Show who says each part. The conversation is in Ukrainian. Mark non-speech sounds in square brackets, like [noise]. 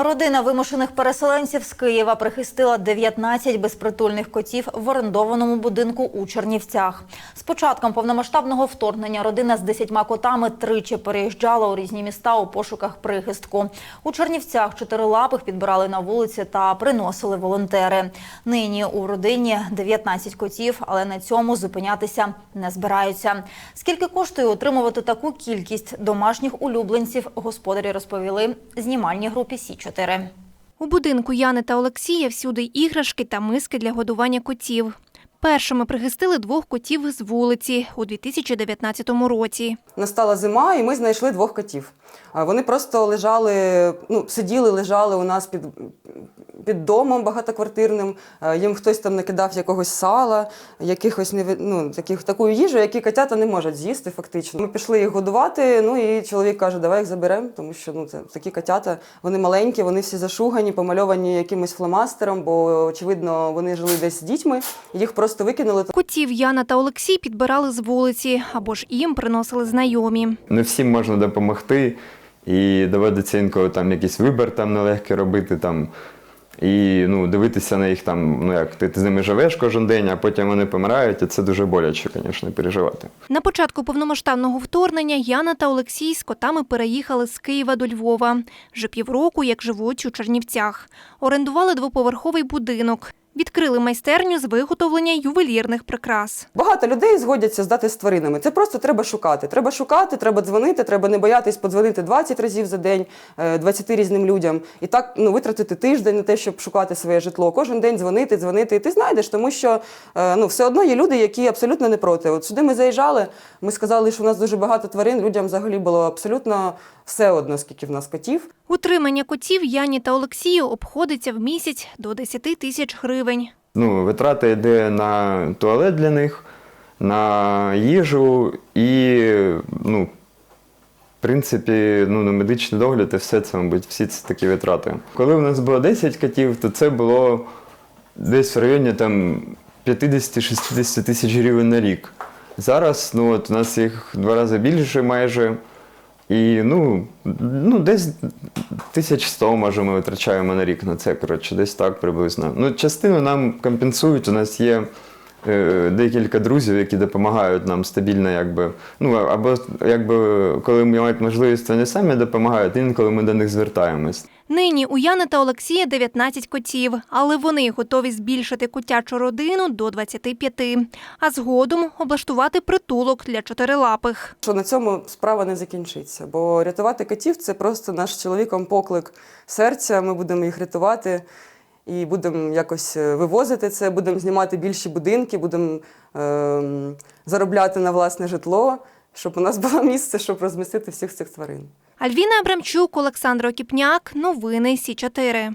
Speaker 1: Родина вимушених переселенців з Києва прихистила 19 безпритульних котів в орендованому будинку у Чернівцях. З початком повномасштабного вторгнення родина з 10 котами тричі переїжджала у різні міста у пошуках прихистку. У Чернівцях чотирилапих підбирали на вулиці та приносили волонтери. Нині у родині 19 котів, але на цьому зупинятися не збираються. Скільки коштує утримувати таку кількість домашніх улюбленців, господарі розповіли знімальній групі Сі 4
Speaker 2: У будинку Яни та Олексія всюди іграшки та миски для годування котів. Першими прихистили двох котів з вулиці у 2019 році.
Speaker 3: Настала зима, і ми знайшли двох котів. Вони просто лежали, ну, сиділи, лежали у нас під, під домом багатоквартирним. Е, Їм хтось там накидав якогось сала, якихось ну, таких, таку їжу, які котята не можуть з'їсти фактично. Ми пішли їх годувати, ну і чоловік каже, давай їх заберемо, тому що ну, це такі котята, вони маленькі, вони всі зашугані, помальовані якимось фломастером, бо, очевидно, вони жили десь з дітьми, їх просто викинули.
Speaker 2: Котів Яна та Олексій підбирали з вулиці або ж їм приносили знайомі.
Speaker 4: не всім можна допомогти, і доводиться інколи там якийсь вибір там нелегкий робити там. І ну, дивитися на їх там, ну як ти, ти з ними живеш кожен день, а потім вони помирають, і це дуже боляче, звісно, переживати.
Speaker 2: На початку повномасштабного вторгнення Яна та Олексій з котами переїхали з Києва до Львова. Вже півроку, як живуть у Чернівцях. Орендували двоповерховий будинок. Відкрили майстерню з виготовлення ювелірних прикрас.
Speaker 3: Багато людей згодяться здати з тваринами. Це просто треба шукати. Треба шукати, треба дзвонити, треба не боятись подзвонити 20 разів за день, е, 20 різним людям. І так ну, витратити тиждень на те, щоб шукати своє житло. Кожен день дзвонити, дзвонити, і ти знайдеш, тому що е, ну, все одно є люди, які абсолютно не проти. От сюди ми заїжджали, ми сказали, що у нас дуже багато тварин. Людям взагалі було абсолютно все одно, скільки в нас котів.
Speaker 2: Утримання котів Яні та Олексію обходиться в місяць до 10 тисяч гривень.
Speaker 4: Ну, витрата йде на туалет для них, на їжу і, ну, в принципі, ну, на медичний догляд і все це, мабуть, всі це такі витрати. Коли в нас було 10 котів, то це було десь в районі там 50-60 тисяч гривень на рік. Зараз ну, от, у нас їх два рази більше майже. І ну, ну десь 1100, може, ми витрачаємо на рік на це, коротше, десь так приблизно. Ну, частину нам компенсують. У нас є декілька друзів, які допомагають нам стабільно, якби. Ну, або якби коли ми мають можливість, вони самі допомагають, інколи ми до них звертаємось.
Speaker 2: Нині у Яни та Олексія 19 котів, але вони готові збільшити котячу родину до 25, а згодом облаштувати притулок для чотирилапих.
Speaker 3: що на цьому справа не закінчиться. Бо рятувати котів це просто наш чоловіком поклик серця. Ми будемо їх рятувати і будемо якось е, вивозити це, будемо знімати більші будинки, будемо ем, заробляти на власне житло, щоб у нас [laughs] було місце, щоб розмістити всіх цих тварин.
Speaker 2: Альвіна Абрамчук, Олександр Окіпняк. Новини Сі 4